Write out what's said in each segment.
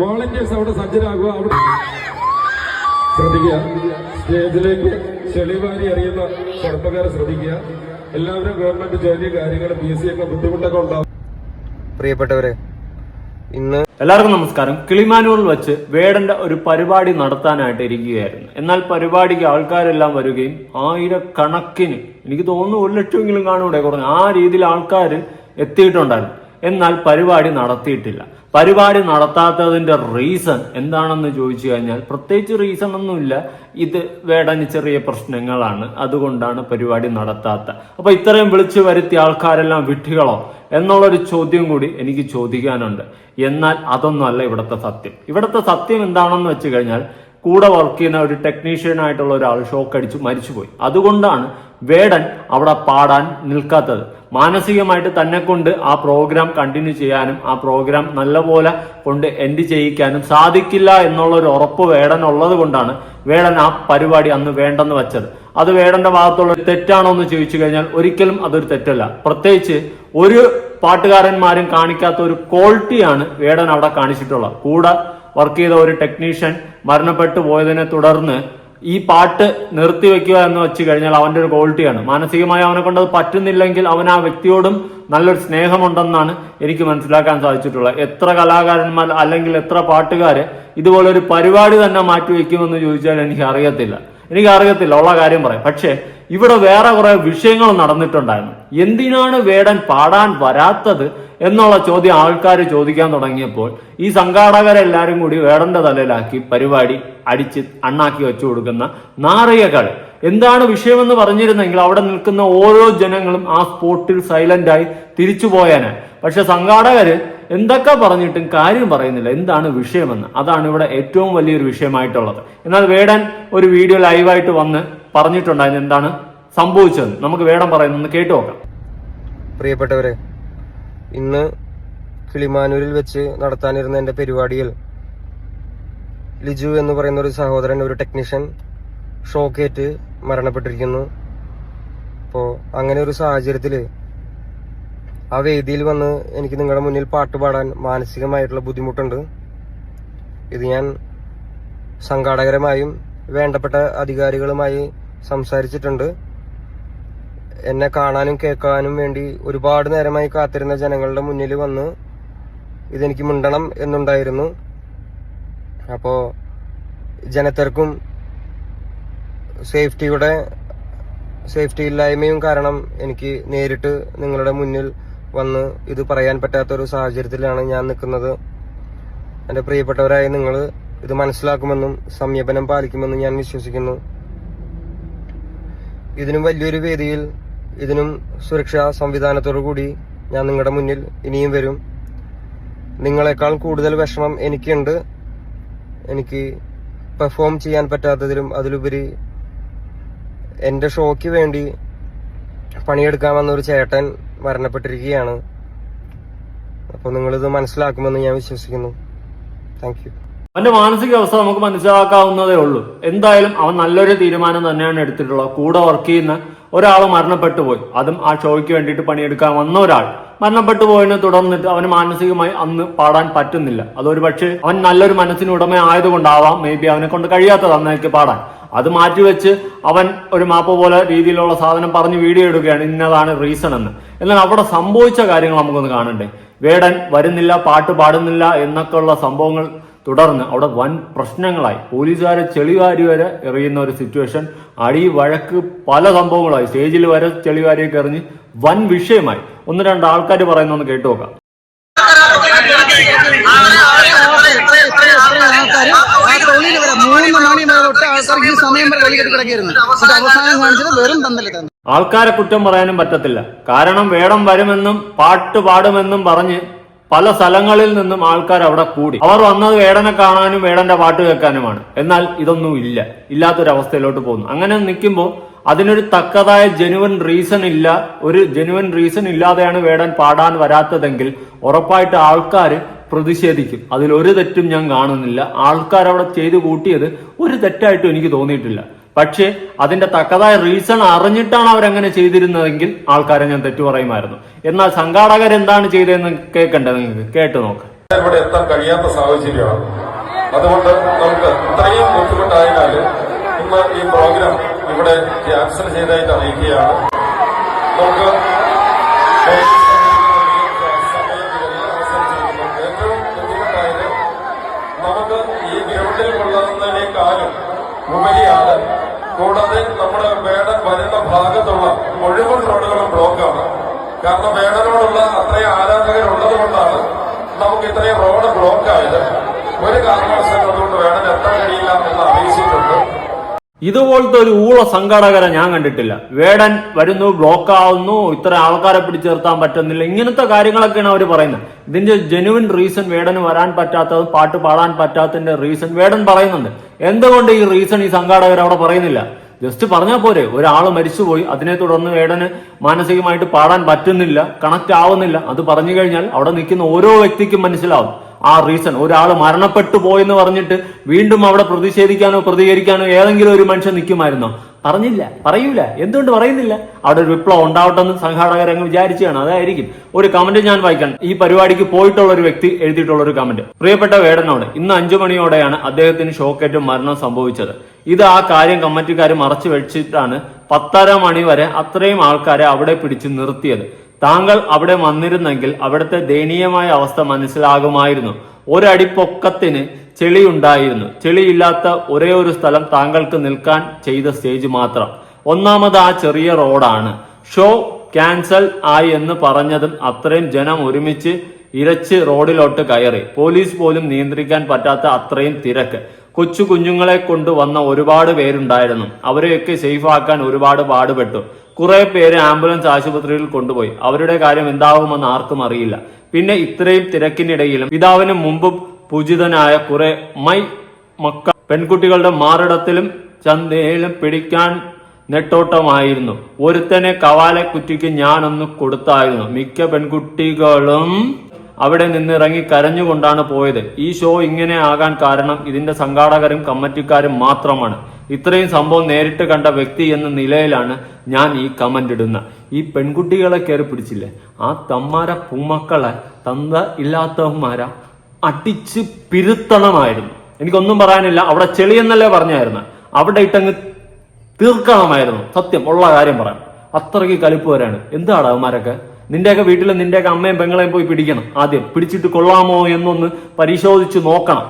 Volunteers അവിടെ സജ്ജരാകുക അവിടെ ശ്രദ്ധിക്കുക. സ്റ്റേജിലേക്ക് ചെളിവാരി അറിയുന്ന ചെറുപ്പക്കാരെ ശ്രദ്ധിക്കുക. എല്ലാവരും ഗവൺമെന്റ് ജോലി കാര്യങ്ങൾ പി എസ് സി ഒക്കെ ബുദ്ധിമുട്ടൊക്കെ ഉണ്ടാവും. പ്രിയപ്പെട്ടവരെ ഇന്ന് എല്ലാവർക്കും നമസ്കാരം. കിളിമാനൂരിൽ വെച്ച് വേടന്റെ ഒരു പരിപാടി നടത്താനായിട്ട് ഇരിക്കുകയായിരുന്നു. എന്നാൽ പരിപാടിക്ക് ആൾക്കാരെല്ലാം വരികയും ആയിരക്കണക്കിന് എനിക്ക് തോന്നുന്നു ഒരു ലക്ഷമെങ്കിലും കാണൂടെ കുറഞ്ഞു ആ രീതിയിൽ ആൾക്കാർ എത്തിയിട്ടുണ്ടായിരുന്നു. എന്നാൽ പരിപാടി നടത്തിയിട്ടില്ല. പരിപാടി നടത്താത്തതിന്റെ റീസൺ എന്താണെന്ന് ചോദിച്ചു കഴിഞ്ഞാൽ പ്രത്യേകിച്ച് റീസൺ ഒന്നുമില്ല. ഇത് വേടന് ചെറിയ പ്രശ്നങ്ങളാണ്. അതുകൊണ്ടാണ് പരിപാടി നടത്താത്ത. അപ്പോൾ ഇത്രയും വിളിച്ചു വരുത്തിയ ആൾക്കാരെല്ലാം വിട്ടുകളോ എന്നുള്ളൊരു ചോദ്യം കൂടി എനിക്ക് ചോദിക്കാനുണ്ട്. എന്നാൽ അതൊന്നുമല്ല ഇവിടുത്തെ സത്യം. ഇവിടുത്തെ സത്യം എന്താണെന്ന് വെച്ച് കഴിഞ്ഞാൽ കൂടെ വർക്ക് ചെയ്യുന്ന ഒരു ടെക്നീഷ്യൻ ആയിട്ടുള്ള ഒരാൾ ഷോക്ക് അടിച്ച് മരിച്ചുപോയി. അതുകൊണ്ടാണ് വേടൻ അവിടെ പാടാൻ നിൽക്കാത്തത്. മാനസികമായിട്ട് തന്നെ കൊണ്ട് ആ പ്രോഗ്രാം കണ്ടിന്യൂ ചെയ്യാനും ആ പ്രോഗ്രാം നല്ലപോലെ കൊണ്ട് എൻഡ് ചെയ്യിക്കാനും സാധിക്കില്ല എന്നുള്ള ഒരു ഉറപ്പ് വേടൻ ഉള്ളത് കൊണ്ടാണ് വേടൻ ആ പരിപാടി അന്ന് വേണ്ടെന്ന് വെച്ചത്. അത് വേടന്റെ ഭാഗത്തുള്ള തെറ്റാണോ എന്ന് ചോദിച്ചു കഴിഞ്ഞാൽ ഒരിക്കലും അതൊരു തെറ്റല്ല. പ്രത്യേകിച്ച് ഒരു പാട്ടുകാരന്മാരും കാണിക്കാത്ത ഒരു ക്വാളിറ്റിയാണ് വേടൻ അവിടെ കാണിച്ചിട്ടുള്ളത്. കൂടെ വർക്ക് ചെയ്ത ഒരു ടെക്നീഷ്യൻ മരണപ്പെട്ടു പോയതിനെ തുടർന്ന് ഈ പാട്ട് നിർത്തിവെക്കുക എന്ന് വെച്ച് കഴിഞ്ഞാൽ അവന്റെ ഒരു ക്വാളിറ്റിയാണ് മാനസികമായി അവനെ കൊണ്ട് അത് പറ്റുന്നില്ലെങ്കിൽ അവൻ ആ വ്യക്തിയോടും നല്ലൊരു സ്നേഹമുണ്ടെന്നാണ് എനിക്ക് മനസ്സിലാക്കാൻ സാധിച്ചിട്ടുള്ളത്. എത്ര കലാകാരന്മാർ അല്ലെങ്കിൽ എത്ര പാട്ടുകാര് ഇതുപോലൊരു പരിപാടി തന്നെ മാറ്റിവെക്കുമെന്ന് ചോദിച്ചാൽ എനിക്ക് അറിയത്തില്ല എനിക്ക് അറിയത്തില്ല ഉള്ള കാര്യം പറയാം. പക്ഷേ ഇവിടെ വേറെ കുറെ വിഷയങ്ങൾ നടന്നിട്ടുണ്ടായിരുന്നു. എന്തിനാണ് വേടൻ പാടാൻ വരാത്തത് എന്നുള്ള ചോദ്യം ആൾക്കാർ ചോദിക്കാൻ തുടങ്ങിയപ്പോൾ ഈ സംഘാടകരെല്ലാരും കൂടി വേടന്റെ തലയിലാക്കി പരിപാടി അടിച്ച് അണ്ണാക്കി വെച്ചു കൊടുക്കുന്ന നാറിയകൾ എന്താണ് വിഷയമെന്ന് പറഞ്ഞിരുന്നെങ്കിൽ അവിടെ നിൽക്കുന്ന ഓരോ ജനങ്ങളും ആ സ്പോട്ടിൽ സൈലന്റ് ആയി തിരിച്ചു പോയാന്. പക്ഷെ സംഘാടകര് എന്തൊക്കെ പറഞ്ഞിട്ടും കാര്യം പറയുന്നില്ല. എന്താണ് വിഷയമെന്ന്. അതാണ് ഇവിടെ ഏറ്റവും വലിയൊരു വിഷയമായിട്ടുള്ളത്. എന്നാൽ വേടൻ ഒരു വീഡിയോ ലൈവായിട്ട് വന്ന് പറഞ്ഞിട്ടുണ്ടായിരുന്നു എന്താണ് സംഭവിച്ചത് നമുക്ക് വേടം പറയുന്നത് കേട്ടു നോക്കാം. പ്രിയപ്പെട്ടവരെ ഇന്ന് കിളിമാനൂരിൽ വെച്ച് നടത്താനിരുന്ന എന്റെ പരിപാടിയിൽ ലിജു എന്ന് പറയുന്ന ഒരു സഹോദരൻ ഒരു ടെക്നീഷ്യൻ ഷോക്കേറ്റ് മരണപ്പെട്ടിരിക്കുന്നു. അപ്പോൾ അങ്ങനെ ഒരു സാഹചര്യത്തിൽ ആ വേദിയിൽ വന്ന് എനിക്ക് നിങ്ങളുടെ മുന്നിൽ പാട്ട് പാടാൻ മാനസികമായിട്ടുള്ള ബുദ്ധിമുട്ടുണ്ട്. ഇത് ഞാൻ സംഘാടകരമായും വേണ്ടപ്പെട്ട അധികാരികളുമായി സംസാരിച്ചിട്ടുണ്ട്. എന്നെ കാണാനും കേൾക്കാനും വേണ്ടി ഒരുപാട് നേരമായി കാത്തിരുന്ന ജനങ്ങളുടെ മുന്നിൽ വന്ന് ഇതെനിക്ക് മുണ്ടണം എന്നുണ്ടായിരുന്നു. അപ്പോൾ ജനത്തിരക്കും സേഫ്റ്റിയുടെ സേഫ്റ്റി ഇല്ലായ്മയും കാരണം എനിക്ക് നേരിട്ട് നിങ്ങളുടെ മുന്നിൽ വന്ന് ഇത് പറയാൻ പറ്റാത്തൊരു സാഹചര്യത്തിലാണ് ഞാൻ നിൽക്കുന്നത്. എന്റെ പ്രിയപ്പെട്ടവരായ നിങ്ങൾ ഇത് മനസ്സിലാക്കുമെന്നും സംയമനം പാലിക്കുമെന്നും ഞാൻ വിശ്വസിക്കുന്നു. ഇതിനും വലിയൊരു വേദിയിൽ ഇതിനും സുരക്ഷാ സംവിധാനത്തോടു കൂടി ഞാൻ നിങ്ങളുടെ മുന്നിൽ ഇനിയും വരും. നിങ്ങളെക്കാൾ കൂടുതൽ വിഷമം എനിക്കുണ്ട്. എനിക്ക് പെർഫോം ചെയ്യാൻ പറ്റാത്തതിലും അതിലുപരി എന്റെ ഷോയ്ക്ക് വേണ്ടി പണിയെടുക്കാൻ വന്ന ഒരു ചേട്ടൻ മരണപ്പെട്ടിരിക്കുകയാണ്. അപ്പോൾ നിങ്ങളിത് മനസ്സിലാക്കുമെന്ന് ഞാൻ വിശ്വസിക്കുന്നു. താങ്ക് യു അവന്റെ മാനസികാവസ്ഥ നമുക്ക് മനസ്സിലാക്കാവുന്നതേ ഉള്ളൂ. എന്തായാലും അവൻ നല്ലൊരു തീരുമാനം തന്നെയാണ് എടുത്തിട്ടുള്ളത്. കൂടെ വർക്ക് ചെയ്യുന്ന ഒരാൾ മരണപ്പെട്ടു പോയി. അതും ആ ഷോയ്ക്ക് വേണ്ടിയിട്ട് പണിയെടുക്കാൻ വന്ന ഒരാൾ. മരണപ്പെട്ടു പോയതിനെ തുടർന്നിട്ട് അവന് മാനസികമായി അന്ന് പാടാൻ പറ്റുന്നില്ല. അതൊരു പക്ഷേ അവൻ നല്ലൊരു മനസ്സിന് ഉടമ ആയതുകൊണ്ടാവാം മേ ബി അവനെ കൊണ്ട് കഴിയാത്തത് അന്നേക്ക് പാടാൻ. അത് മാറ്റിവെച്ച് അവൻ ഒരു മാപ്പ് പോലെ രീതിയിലുള്ള സാധനം പറഞ്ഞ് വീഡിയോ എടുക്കുകയാണ് ഇന്നതാണ് റീസൺ എന്ന്. എന്നാൽ അവിടെ സംഭവിച്ച കാര്യങ്ങൾ നമുക്കൊന്ന് കാണണ്ടേ. വേടൻ വരുന്നില്ല പാട്ട് പാടുന്നില്ല എന്നൊക്കെയുള്ള സംഭവങ്ങൾ തുടർന്ന് അവിടെ വൻ പ്രശ്നങ്ങളായി. പോലീസുകാരെ ചെളിവാരി വരെ എറിയുന്ന ഒരു സിറ്റുവേഷൻ അടി വഴക്ക് പല സംഭവങ്ങളായി. സ്റ്റേജിൽ വരെ ചെളിവാരിയൊക്കെ എറിഞ്ഞ് വൻ വിഷയമായി. ഒന്ന് രണ്ട് ആൾക്കാർ പറയുന്നൊന്ന് കേട്ടു നോക്കാം. സമയം വരെ അവസാനം വെറും ആൾക്കാരെ കുറ്റം പറയാനും പറ്റത്തില്ല. കാരണം വേടം വരുമെന്നും പാട്ട് പാടുമെന്നും പറഞ്ഞ് പല സ്ഥലങ്ങളിൽ നിന്നും ആൾക്കാർ അവിടെ കൂടി. അവർ വന്നത് വേടനെ കാണാനും വേടന്റെ പാട്ട് കേൾക്കാനുമാണ്. എന്നാൽ ഇതൊന്നും ഇല്ല. ഇല്ലാത്തൊരവസ്ഥയിലോട്ട് പോകുന്നു. അങ്ങനെ നിൽക്കുമ്പോൾ അതിനൊരു തക്കതായ ജെനുവൻ റീസൺ ഇല്ല. ഒരു ജെനുവൻ റീസൺ ഇല്ലാതെയാണ് വേടൻ പാടാൻ വരാത്തതെങ്കിൽ ഉറപ്പായിട്ട് ആൾക്കാർ പ്രതിഷേധിക്കും. അതിൽ ഒരു തെറ്റും ഞാൻ കാണുന്നില്ല. ആൾക്കാർ അവിടെ ചെയ്തു കൂട്ടിയത് ഒരു തെറ്റായിട്ടും എനിക്ക് തോന്നിയിട്ടില്ല. പക്ഷേ അതിന്റെ തക്കതായ റീസൺ അറിഞ്ഞിട്ടാണ് അവരങ്ങനെ ചെയ്തിരുന്നതെങ്കിൽ ആൾക്കാരെ ഞാൻ തെറ്റു പറയുമായിരുന്നു. എന്നാൽ സംഘാടകർ എന്താണ് ചെയ്തതെന്ന് കേൾക്കണ്ടേ നിങ്ങൾക്ക്? കേട്ടു നോക്ക്. ഇവിടെ എത്താൻ കഴിയാത്ത സാഹചര്യമാണ്. അതുകൊണ്ട് നമുക്ക് ഇത്രയും ബുദ്ധിമുട്ടായതിനാൽ ഇന്ന് ഈ പ്രോഗ്രാം ഇവിടെ ക്യാൻസൽ ചെയ്തതായിട്ട് അറിയിക്കുകയാണ്. നമുക്ക് ഏറ്റവും ബുദ്ധിമുട്ടായത് നമുക്ക് ഈ ഗ്രൗണ്ടിൽ കൊള്ളുന്നതിനേക്കാളും ഉപരിയാണ്. കൂടാതെ നമ്മുടെ വേടൻ വരുന്ന ഭാഗത്തുള്ള മുഴുവൻ റോഡുകളും ബ്ലോക്കാണ്. കാരണം വേടനോടുള്ള അത്രയും ആരാധകരുള്ളത് കൊണ്ടാണ് നമുക്ക് ഇത്രയും റോഡ് ബ്ലോക്കായത്. ഒരു കാരണവശാലും കൊണ്ട് വേടൻ എത്താൻ കഴിയില്ല എന്ന് അറിയിച്ചിട്ടുണ്ട്. ഇതുപോലത്തെ ഒരു ഊള സംഘാടകരെ ഞാൻ കണ്ടിട്ടില്ല. വേടൻ വരുന്നു ബ്ലോക്ക് ആവുന്നു ഇത്ര ആൾക്കാരെ പിടിച്ചു നിർത്താൻ പറ്റുന്നില്ല. ഇങ്ങനത്തെ കാര്യങ്ങളൊക്കെയാണ് അവർ പറയുന്നത്. ഇതിന്റെ ജെനുവിൻ റീസൺ വേടന് വരാൻ പറ്റാത്തത് പാട്ട് പാടാൻ പറ്റാത്തതിന്റെ റീസൺ വേടൻ പറയുന്നുണ്ട്. എന്തുകൊണ്ട് ഈ റീസൺ ഈ സംഘാടകർ അവിടെ പറയുന്നില്ല? ജസ്റ്റ് പറഞ്ഞാൽ പോരെ. ഒരാൾ മരിച്ചുപോയി അതിനെ തുടർന്ന് വേടന് മാനസികമായിട്ട് പാടാൻ പറ്റുന്നില്ല കണക്ട് ആവുന്നില്ല. അത് പറഞ്ഞു കഴിഞ്ഞാൽ അവിടെ നിൽക്കുന്ന ഓരോ വ്യക്തിക്കും മനസ്സിലാവും. ആ റീസൺ ഒരാൾ മരണപ്പെട്ടു പോയെന്ന് പറഞ്ഞിട്ട് വീണ്ടും അവിടെ പ്രതിഷേധിക്കാനോ പ്രതികരിക്കാനോ ഏതെങ്കിലും ഒരു മനുഷ്യൻ നിൽക്കുമായിരുന്നോ? പറഞ്ഞില്ല. പറയൂല. എന്തുകൊണ്ട് പറയുന്നില്ല? അവിടെ ഒരു വിപ്ലവം ഉണ്ടാവട്ടെ എന്ന് സംഘാടകർ അങ്ങ് വിചാരിച്ചാണ് അതായിരിക്കും. ഒരു കമന്റ് ഞാൻ വായിക്കണം. ഈ പരിപാടിക്ക് പോയിട്ടുള്ള ഒരു വ്യക്തി എഴുതിയിട്ടുള്ള ഒരു കമന്റ് പ്രിയപ്പെട്ട വേടനോട് ഇന്ന് അഞ്ചു മണിയോടെയാണ് അദ്ദേഹത്തിന് ഷോക്കേറ്റും മരണം സംഭവിച്ചത്. ഇത് ആ കാര്യം കമ്മിറ്റിക്കാർ മറച്ചു വെച്ചിട്ടാണ് പത്തര മണി വരെ അത്രയും ആൾക്കാരെ അവിടെ പിടിച്ച് നിർത്തിയത്. താങ്കൾ അവിടെ വന്നിരുന്നെങ്കിൽ അവിടുത്തെ ദയനീയമായ അവസ്ഥ മനസ്സിലാകുമായിരുന്നു. ഒരടിപ്പൊക്കത്തിന് ചെളിയുണ്ടായിരുന്നു. ചെളിയില്ലാത്ത ഒരേ ഒരു സ്ഥലം താങ്കൾക്ക് നിൽക്കാൻ ചെയ്ത സ്റ്റേജ് മാത്രം. ഒന്നാമത് ആ ചെറിയ റോഡാണ്. ഷോ ക്യാൻസൽ ആയി എന്ന് പറഞ്ഞതും അത്രയും ജനം ഒരുമിച്ച് ഇരച്ച് റോഡിലോട്ട് കയറി. പോലീസ് പോലും നിയന്ത്രിക്കാൻ പറ്റാത്ത അത്രയും തിരക്ക്. കൊച്ചു കുഞ്ഞുങ്ങളെ കൊണ്ട് വന്ന ഒരുപാട് പേരുണ്ടായിരുന്നു. അവരെയൊക്കെ സേഫ് ആക്കാൻ ഒരുപാട് പാടുപെട്ടു. കുറെ പേര് ആംബുലൻസ് ആശുപത്രിയിൽ കൊണ്ടുപോയി. അവരുടെ കാര്യം എന്താകുമെന്ന് ആർക്കും അറിയില്ല. പിന്നെ ഇത്രയും തിരക്കിനിടയിലും പിതാവിന് മുമ്പ് പൂജിതനായ കുറെ മൈ മക്ക പെൺകുട്ടികളുടെ മാറിടത്തിലും ചന്തയിലും പിടിക്കാൻ നെട്ടോട്ടമായിരുന്നു. ഒരുത്തനെ കവാലെ കുറ്റിക്ക് ഞാനൊന്ന് കൊടുത്തായിരുന്നു. മിക്ക പെൺകുട്ടികളും അവിടെ നിന്നിറങ്ങി കരഞ്ഞുകൊണ്ടാണ് പോയത്. ഈ ഷോ ഇങ്ങനെ ആകാൻ കാരണം ഇതിന്റെ സംഘാടകരും കമ്മിറ്റിക്കാരും മാത്രമാണ്. ഇത്രയും സംഭവം നേരിട്ട് കണ്ട വ്യക്തി എന്ന നിലയിലാണ് ഞാൻ ഈ കമന്റ് ഇടുന്ന ഈ പെൺകുട്ടികളെ കയറി പിടിച്ചില്ലേ? ആ തമ്മാര പൂമക്കളെ തന്ത ഇല്ലാത്തവന്മാര അടിച്ച് പിരുത്തണമായിരുന്നു. എനിക്കൊന്നും പറയാനില്ല. അവിടെ ചെളിയെന്നല്ലേ പറഞ്ഞായിരുന്നു. അവിടെ ഇട്ടങ്ങ് തീർക്കണമായിരുന്നു. സത്യം ഉള്ള കാര്യം പറയാം. അത്രയ്ക്ക് കലിപ്പ് വരാണ് എന്താണ് അവന്മാരൊക്കെ? നിന്റെയൊക്കെ വീട്ടിൽ നിന്റെയൊക്കെ അമ്മയും പെങ്ങളെയും പോയി പിടിക്കണം. ആദ്യം പിടിച്ചിട്ട് കൊള്ളാമോ എന്നൊന്ന് പരിശോധിച്ച് നോക്കണം.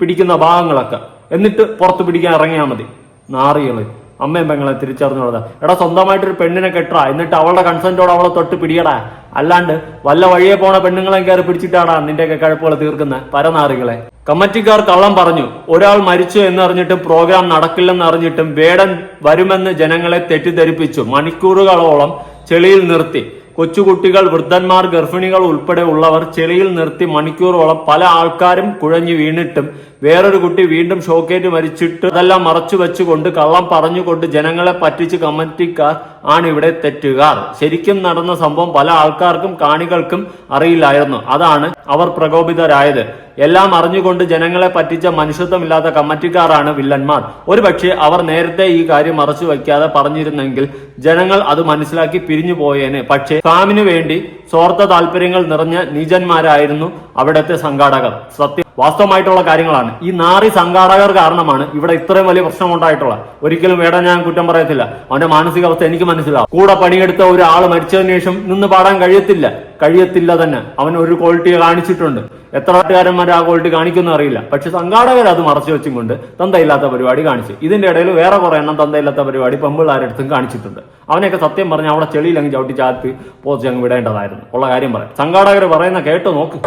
പിടിക്കുന്ന ഭാഗങ്ങളൊക്കെ. എന്നിട്ട് പുറത്ത് പിടിക്കാൻ ഇറങ്ങിയാൽ മതി. നാറികൾ അമ്മയും പെങ്ങളെ തിരിച്ചറിഞ്ഞോളതാ എടാ സ്വന്തമായിട്ടൊരു പെണ്ണിനെ കെട്ടറാ. എന്നിട്ട് അവളുടെ കൺസെന്റോടെ അവളെ തൊട്ട് പിടിയടാ. അല്ലാണ്ട് വല്ല വഴിയെ പോണ പെണ്ണുങ്ങളെ കയറി പിടിച്ചിട്ടാടാ നിന്റെയൊക്കെ കഴപ്പുകൾ തീർക്കുന്ന. പരനാറികളെ. കമ്മിറ്റിക്കാർ കള്ളം പറഞ്ഞു. ഒരാൾ മരിച്ചു എന്നറിഞ്ഞിട്ടും പ്രോഗ്രാം നടക്കില്ലെന്ന് അറിഞ്ഞിട്ടും വേടൻ വരുമെന്ന് ജനങ്ങളെ തെറ്റിദ്ധരിപ്പിച്ചു. മണിക്കൂറുകളോളം ചെളിയിൽ നിർത്തി. കൊച്ചുകുട്ടികൾ വൃദ്ധന്മാർ ഗർഭിണികൾ ഉൾപ്പെടെ ഉള്ളവർ ചെളിയിൽ നിർത്തി മണിക്കൂറോളം പല ആൾക്കാരും കുഴഞ്ഞു വീണിട്ടും വേറൊരു കുട്ടി വീണ്ടും ഷോക്കേറ്റ് മരിച്ചിട്ട് അതെല്ലാം മറച്ചു വെച്ചുകൊണ്ട് കള്ളം പറഞ്ഞുകൊണ്ട് ജനങ്ങളെ പറ്റിച്ച് കമ്മിറ്റിക്കാർ ആണ് ഇവിടെ തെറ്റുകാർ. ശരിക്കും നടന്ന സംഭവം പല ആൾക്കാർക്കും കാണികൾക്കും അറിയില്ലായിരുന്നു. അതാണ് അവർ പ്രകോപിതരായത്. എല്ലാം അറിഞ്ഞുകൊണ്ട് ജനങ്ങളെ പറ്റിച്ച മനുഷ്യത്വമില്ലാത്ത കമ്മിറ്റിക്കാരാണ് വില്ലന്മാർ. ഒരുപക്ഷെ അവർ നേരത്തെ ഈ കാര്യം മറച്ചു വയ്ക്കാതെ പറഞ്ഞിരുന്നെങ്കിൽ ജനങ്ങൾ അത് മനസ്സിലാക്കി പിരിഞ്ഞു പോയേനെ. പക്ഷേ ഫാമിനു വേണ്ടി സ്വാർത്ഥ താല്പര്യങ്ങൾ നിറഞ്ഞ നീചന്മാരായിരുന്നു അവിടത്തെ സംഘാടകർ. സത്യം വാസ്തവമായിട്ടുള്ള കാര്യങ്ങളാണ്. ഈ നാറി സംഘാടകർ കാരണമാണ് ഇവിടെ ഇത്രയും വലിയ പ്രശ്നം ഉണ്ടായിട്ടുള്ള ഒരിക്കലും വേട ഞാൻ കുറ്റം പറയത്തില്ല. അവന്റെ മാനസികാവസ്ഥ എനിക്ക് മനസ്സിലാവും. കൂടെ പണിയെടുത്ത ഒരാൾ മരിച്ചതിന് ശേഷം നിന്ന് പാടാൻ കഴിയത്തില്ല. കഴിയത്തില്ല തന്നെ. അവൻ ഒരു ക്വാളിറ്റി കാണിച്ചിട്ടുണ്ട്. എത്ര നാട്ടുകാരന്മാർ ആ ക്വാളിറ്റി കാണിക്കുന്നു അറിയില്ല. പക്ഷെ സംഘാടകർ അത് മറച്ചു വെച്ചും കൊണ്ട് തന്തയില്ലാത്ത പരിപാടി കാണിച്ചു. ഇതിന്റെ ഇടയിൽ വേറെ കുറെ എണ്ണം തന്തയില്ലാത്ത പരിപാടി പെമ്പിള്ളാരടുത്തും കാണിച്ചിട്ടുണ്ട്. അവനെയൊക്കെ സത്യം പറഞ്ഞ് അവിടെ ചെളിയിൽ അങ്ങ് ചവിട്ടി ചാത്തി പോസ്റ്റ് അങ്ങ് വിടേണ്ടതായിരുന്നു. ഉള്ള കാര്യം പറയാം. സംഘാടകർ പറയുന്ന കേട്ട് നോക്ക്.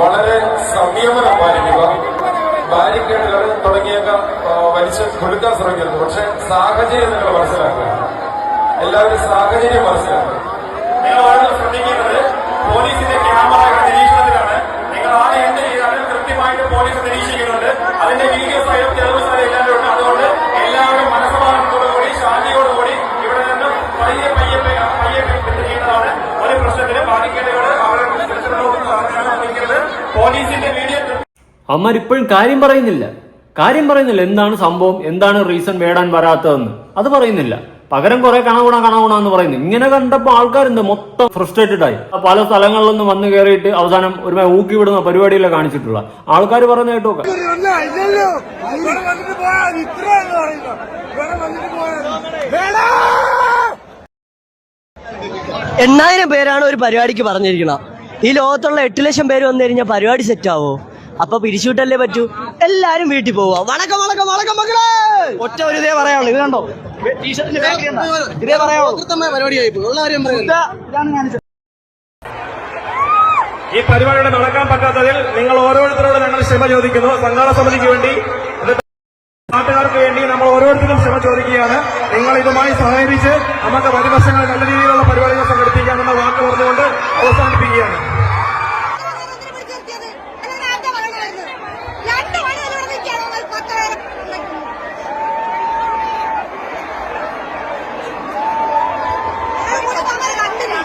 വളരെ സംയമനം പാലിക്കുക ബാരിക്കേഡുകൾ തുടങ്ങിയൊക്കെ വലിച്ച് കൊടുക്കാൻ ശ്രമിക്കരുത്. പക്ഷെ സാഹചര്യം നിങ്ങൾ മനസ്സിലാക്കുക. എല്ലാവരും സാഹചര്യം മനസ്സിലാക്കുക. നിങ്ങൾ വളരെ പോലീസിന്റെ ക്യാമറ നിരീക്ഷണത്തിലാണ്. നിങ്ങൾ ആരെ എന്ത് ചെയ്താലും കൃത്യമായിട്ട് പോലീസ് നിരീക്ഷിക്കുന്നുണ്ട്. അതിന്റെ വീഡിയോ സൈഡും തെളിവ് അവന്മാർ ഇപ്പോഴും കാര്യം പറയുന്നില്ല. കാര്യം പറയുന്നില്ല എന്താണ് സംഭവം എന്താണ് റീസൺ വേടാൻ വരാത്തതെന്ന്. അത് പറയുന്നില്ല. പകരം കുറെ കണകുണ കണകുണ എന്ന് പറയുന്നു. ഇങ്ങനെ കണ്ടപ്പോൾ ആൾക്കാരുണ്ട് മൊത്തം ഫ്രസ്ട്രേറ്റഡ് ആയി. പല സ്ഥലങ്ങളിൽ നിന്ന് വന്ന് കയറിയിട്ട് അവസാനം ഒരു ഊക്കി വിടുന്ന പരിപാടിയിലെ കാണിച്ചിട്ടുള്ള. ആൾക്കാർ പറയുന്ന. കേട്ടോ എണ്ണായിരം പേരാണ് ഒരു പരിപാടിക്ക് പറഞ്ഞിരിക്കണം. ഈ ലോകത്തുള്ള എട്ട് ലക്ഷം പേര് വന്നു കഴിഞ്ഞാൽ പരിപാടി സെറ്റ് ആവോ? അപ്പൊ പിരിച്ചുവിട്ടല്ലേ പറ്റൂ? എല്ലാരും വീട്ടിൽ പോവാ വണക്കം വണക്കം വണക്കം മക്കളെ! ഒറ്റ ഒരു ഇതേ പറയാനുള്ളൂ. ഇത് കണ്ടോ? ടീഷർട്ടിന്റെ? ഇതേ പറയാനുള്ളൂ. ഈ പരിപാടിയുടെ നടക്കാൻ പറ്റാത്തതിൽ നിങ്ങൾ ഓരോരുത്തരോട് ഞങ്ങൾ ക്ഷമ ചോദിക്കുന്നു. സംഘാട സമിതിക്ക് വേണ്ടി നാട്ടുകാർക്ക് വേണ്ടി നമ്മൾ ഓരോരുത്തരും ക്ഷമ ചോദിക്കുകയാണ്. നിങ്ങൾ ഇതുമായി സഹകരിച്ച് നമുക്ക് വരുവശങ്ങൾ നല്ല രീതിയിലുള്ള പരിപാടികൾ സംഘടിപ്പിക്കാമെന്ന വാക്ക് പറഞ്ഞുകൊണ്ട് അവസാനിപ്പിക്കുകയാണ് രണ്ട് മണി വരെ ഇവിടെ നിൽക്കാണ് പത്ത് പേരെ കണ്ടില്ല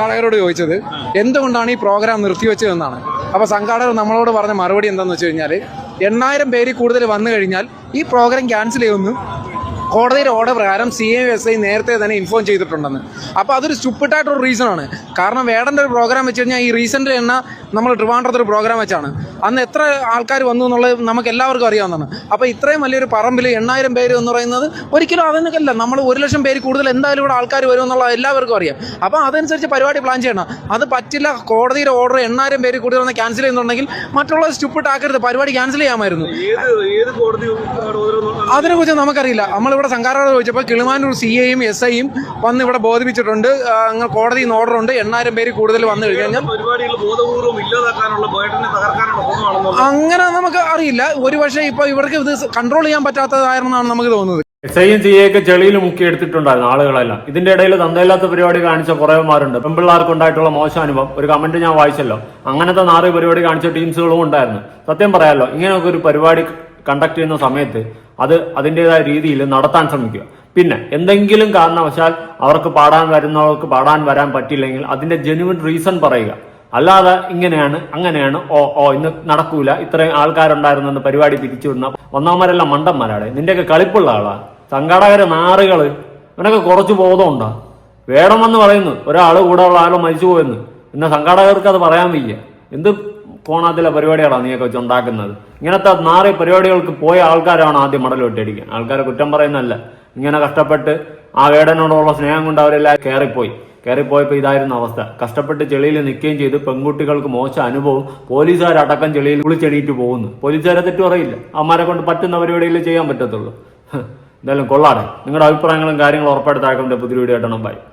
സംഘാടകരോട് ചോദിച്ചത് എന്തുകൊണ്ടാണ് ഈ പ്രോഗ്രാം നിർത്തിവെച്ചതെന്നാണ്. അപ്പൊ സംഘാടകർ നമ്മളോട് പറഞ്ഞ മറുപടി എന്താണെന്ന് വെച്ച് കഴിഞ്ഞാൽ എണ്ണായിരം പേര് കൂടുതൽ വന്നു കഴിഞ്ഞാൽ ഈ പ്രോഗ്രാം ക്യാൻസൽ ചെയ്യുമെന്ന് കോടതിയുടെ ഓർഡർ പ്രകാരം സി എം എസ് ഐ നേരത്തെ തന്നെ ഇൻഫോം ചെയ്തിട്ടുണ്ടെന്ന്. അപ്പോൾ അതൊരു സ്റ്റുപ്പിട്ടായിട്ടൊരു റീസൺ ആണ്. കാരണം വേടന്റെ ഒരു പ്രോഗ്രാം വെച്ച് കഴിഞ്ഞാൽ ഈ റീസന്റ് എണ്ണ നമ്മൾ ട്രിവാൻഡ്രത്ത് ഒരു പ്രോഗ്രാം വെച്ചാണ്. അന്ന് എത്ര ആൾക്കാർ വന്നു എന്നുള്ളത് നമുക്ക് എല്ലാവർക്കും അറിയാവുന്നതാണ്. അപ്പോൾ ഇത്രയും വലിയൊരു പറമ്പിൽ എണ്ണായിരം പേര് എന്ന് പറയുന്നത് ഒരിക്കലും അതൊന്നുമല്ല നമ്മൾ ഒരു ലക്ഷം പേര് കൂടുതൽ എന്തായാലും ഇവിടെ ആൾക്കാർ വരും എന്നുള്ളത് എല്ലാവർക്കും അറിയാം. അപ്പോൾ അതനുസരിച്ച് പരിപാടി പ്ലാൻ ചെയ്യണം. അത് പറ്റില്ല കോടതിയുടെ ഓർഡർ എണ്ണായിരം പേര് കൂടുതൽ വന്ന് ക്യാൻസൽ ചെയ്യുന്നുണ്ടെങ്കിൽ മറ്റുള്ള സ്റ്റുപ്പിട്ട് ആക്കരുത്. പരിപാടി ക്യാൻസൽ ചെയ്യാമായിരുന്നു. അതിനെക്കുറിച്ച് നമുക്കറിയില്ല. നമ്മളിവിടെ സംഘാടകരോട് ചോദിച്ചപ്പോൾ കിളിമാനൂർ സി എയും എസ് ഐയും വന്ന് ഇവിടെ ബോധിപ്പിച്ചിട്ടുണ്ട്. കോടതിയിൽ നിന്ന് ഓർഡർ ഉണ്ട്. എണ്ണായിരം പേര് കൂടുതൽ വന്നു കഴിഞ്ഞാൽ ഇല്ലാതാക്കാനുള്ള തകർക്കാനുള്ള അങ്ങനെ നമുക്ക് അറിയില്ല. ഒരു പക്ഷേ ഇപ്പൊ ഇവർക്ക് ഇത് കൺട്രോൾ ചെയ്യാൻ പറ്റാത്തതായിരുന്നാണ് നമുക്ക് തോന്നുന്നത്. എസ് ഐയും സി ഒക്കെ ചെളിയിൽ മുക്കി എടുത്തിട്ടുണ്ടായിരുന്നു ആളുകളെല്ലാം. ഇതിന്റെ ഇടയിൽ തന്തയില്ലാത്ത പരിപാടി കാണിച്ച കുറേമാരുണ്ട്. പെമ്പിള്ളാർക്ക് ഉണ്ടായിട്ടുള്ള മോശം അനുഭവം. ഒരു കമന്റ് ഞാൻ വായിച്ചല്ലോ. അങ്ങനത്തെ നാറ് പരിപാടി കാണിച്ച ടീംസുകളും ഉണ്ടായിരുന്നു. സത്യം പറയാലോ ഇങ്ങനെയൊക്കെ ഒരു പരിപാടി കണ്ടക്ട് ചെയ്യുന്ന സമയത്ത് അത് അതിന്റെതായ രീതിയിൽ നടത്താൻ ശ്രമിക്കുക. പിന്നെ എന്തെങ്കിലും കാരണവശാൽ അവർക്ക് പാടാൻ വരുന്നവർക്ക് പാടാൻ വരാൻ പറ്റില്ലെങ്കിൽ അതിന്റെ ജെനുവിൻ റീസൺ പറയുക. അല്ലാതെ ഇങ്ങനെയാണ് അങ്ങനെയാണ് ഓ ഓ ഇന്ന് നടക്കൂല ഇത്രയും ആൾക്കാരുണ്ടായിരുന്നെന്ന് പരിപാടി പിരിച്ചുവിടുന്ന ഒന്നാമരെല്ലാം മണ്ടന്മാരാടെ നിന്റെയൊക്കെ കളിപ്പുള്ള ആളാ. സംഘാടകരെ നാറുകൾ. ഇവനൊക്കെ കുറച്ച് ബോധമുണ്ടോ. വേണമെന്ന് പറയുന്നു. ഒരാൾ കൂടെ ഉള്ള ആൾ മരിച്ചു പോയെന്ന്. പിന്നെ സംഘാടകർക്ക് അത് പറയാൻ വയ്യ. എന്ത് കോണാത്തിലെ പരിപാടികളാണ് നീയൊക്കെ വെച്ച് ഉണ്ടാക്കുന്നത്? ഇങ്ങനത്തെ നാറിയ പരിപാടികൾക്ക് പോയ ആൾക്കാരാണ് ആദ്യം മടൽ വെട്ടിയടിക്കുക. ആൾക്കാരെ കുറ്റം പറയുന്നതല്ല. ഇങ്ങനെ കഷ്ടപ്പെട്ട് ആ വേടനോടുള്ള സ്നേഹം കൊണ്ട് അവരെല്ലാം കയറിപ്പോയി. കയറിപ്പോയപ്പോൾ ഇതായിരുന്നു അവസ്ഥ. കഷ്ടപ്പെട്ട് ചെളിയിൽ നിൽക്കുകയും ചെയ്ത് പെൺകുട്ടികൾക്ക് മോശം അനുഭവം പോലീസുകാരടക്കം ചെളിയിൽ കുളിച്ചെണീറ്റ് പോകുന്നു. പോലീസുകാരെ തെറ്റു പറയില്ല. അമ്മമാരെ കൊണ്ട് പറ്റുന്ന പരിപാടിയിൽ ചെയ്യാൻ പറ്റത്തുള്ളൂ. എന്തായാലും കൊള്ളാടെ നിങ്ങളുടെ അഭിപ്രായങ്ങളും കാര്യങ്ങളും ഉറപ്പായിട്ട് താഴെ പുതിയ വീഡിയോ ഇടണം ബൈ